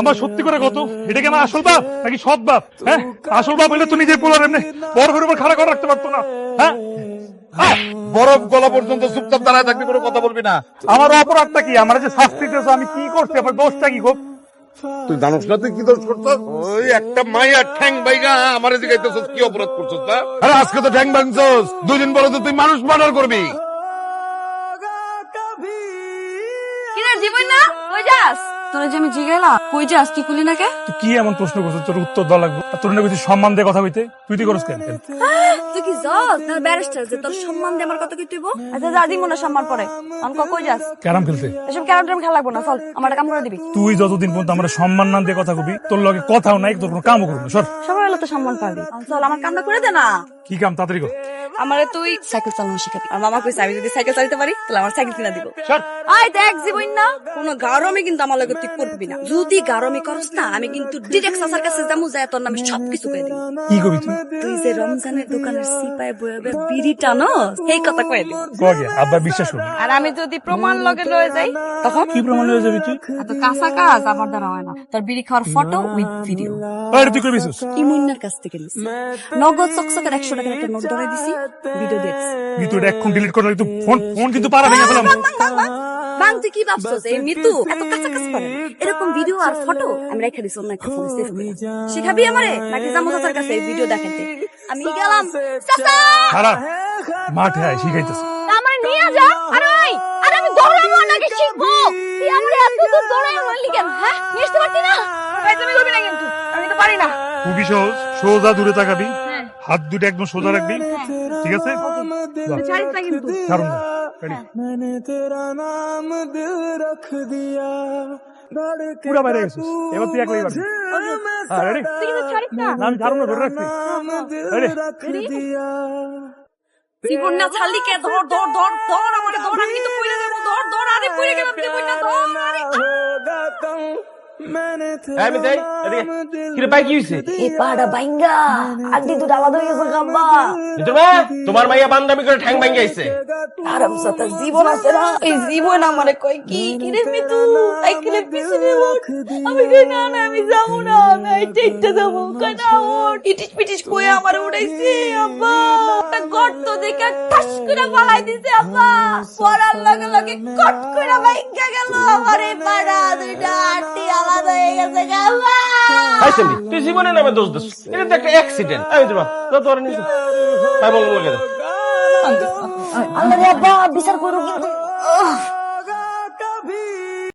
আমার সত্যি করে কত এটা কি আমার আসল বাপ নাকি সৎ বাপ? হ্যাঁ? আসল বাপ হইলে তো নিজের পোলার এমনি বড় করে উপর খাড়া করে রাখতে পারতো না। হ্যাঁ? হ্যাঁ? বরফ গলা পর্যন্ত চুপচাপ দাঁড়ায় থাকবি কোনো কথা বলবি না। আমার অপরাধটা কি? আমার যে শাস্তি দিতেছো আমি কি করছি? আমার দোষটা কি খুব তুই জানোস না তুই কি দোষ করছস? ওই একটা মাইয়া ঠ্যাং বাইগা আমারে জিগাইতেছস কি অপরাধ করছস না আরে আজকে তো ঠ্যাং ভাঙছস। দুই দিন পরে তো তুই মানুষ মার্ডার করবি। কিরে জীবন না? কই যাস? তোরা যে আমি কই কি খুলি না কে? তুই কি এমন প্রশ্ন করছিস? তোর উত্তর দেওয়া লাগবে। আর তোর না কিছু সম্মান দিয়ে কথা হইতে তুই কেন? তুই কি জজ না ব্যারিস্টার যে তোর সম্মান দিয়ে আমার কত কি তুইব আচ্ছা যা দিব না সম্মান পরে। আমি ক কই যাস? ক্যারাম খেলতে। এসব ক্যারাম খেলা লাগবো না চল আমার কাম করে দিবি। তুই যতদিন পর্যন্ত আমরা সম্মান না দিয়ে কথা কবি তোর লগে কথাও নাই তোর কোনো কামও করব সর। সবাই হলো তো সম্মান পাবি। চল আমার কামটা করে দে না। কি কাম? তাড়াতাড়ি কর। আমারে তুই সাইকেল চালানো শিখাবি। আর মামা কইছে আমি যদি সাইকেল চালাতে পারি তাহলে আমার সাইকেল কিনা দিব। আয় দেখ জীবন না। কোনো গারমি কিন্তু আমার লগে তুই করবি না। যদি গারমি করস না আমি কিন্তু ডিরেক্ট সাসার কাছে যামু যায় তোর নামে সবকিছু কয়ে দিব। কি কবি তুই? তুই যে রমজানের দোকানের সিপাই বয়ে বয়ে বিড়ি টানস এই কথা কয়ে দিব। কগে আব্বা বিশ্বাস করবি? আর আমি যদি প্রমাণ লগে লয়ে যাই তখন? কি প্রমাণ হয়ে যাবি তুই? এত কাঁচা কাজ আমার দ্বারা হয় না। তোর বিড়ি খাওয়ার ফটো উইথ ভিডিও আরে তুই করবিস ইমুন্নার কাছ থেকে নিছি। নগদ চকচকের একশো টাকার একটা নোট ধরে দিছি। ভিডিও দেখছি এখন ডিলিট করলে তুই ফোন ফোন কিন্তু পারা ভেঙে ফেলাম বাং তুই কি ভাবছস এই মৃত্যু এত কাছাকাছি পারে এরকম ভিডিও আর ফটো আমি রেখে দিছি অন্য একটা ফোনে সেভ করে শিখাবি আমারে? নাকি জামু চাচার কাছে এই ভিডিও দেখাইতে আমি গেলাম। চাচা! খারাপ মাঠে আয় শিখাইতেছে। আমার নিয়ে যা। আরে ওই আরে আমি দৌড়াবো নাকি শিখব? তুই আমার এত দূর দৌড়াই মারলি কেন? হ্যাঁ? নিয়ে আসতে পারতি না? ভাই তুমি করবি না কিন্তু। আমি তো পারি না। খুবই সহজ সোজা দূরে তাকাবি। হাত দুটো একদম সোজা রাখবি। ঠিক আছে? ধর ধর আরে গেলাম তোমার মাইয়া বান্দামি করে ঠ্যাং ভাঙ্গা আইছে আরাম আছে না? এই জীবন আমারে কয় কি কি রে মিতু? সাইকেলে পিছনে ওঠ আমি কই না যাব কই না ওঠ। ইটিস পিটিস কই আমারে উড়াইছে গর্ত দেখে করে পলাই দিছে আব্বা। পড়ার লগে লগে কট করে ভাঙ্গা গেল আমার এই পাড়া দুইটা আটটি আলাদা হয়ে গেছে গাবা আইসলি তুই জীবনে নামে দোষ দিস। এটা তো একটা অ্যাক্সিডেন্ট আমি তোমার তো তোর নিচে তাই বলব লাগে আল্লাহ আব্বা বিচার করো কিন্তু।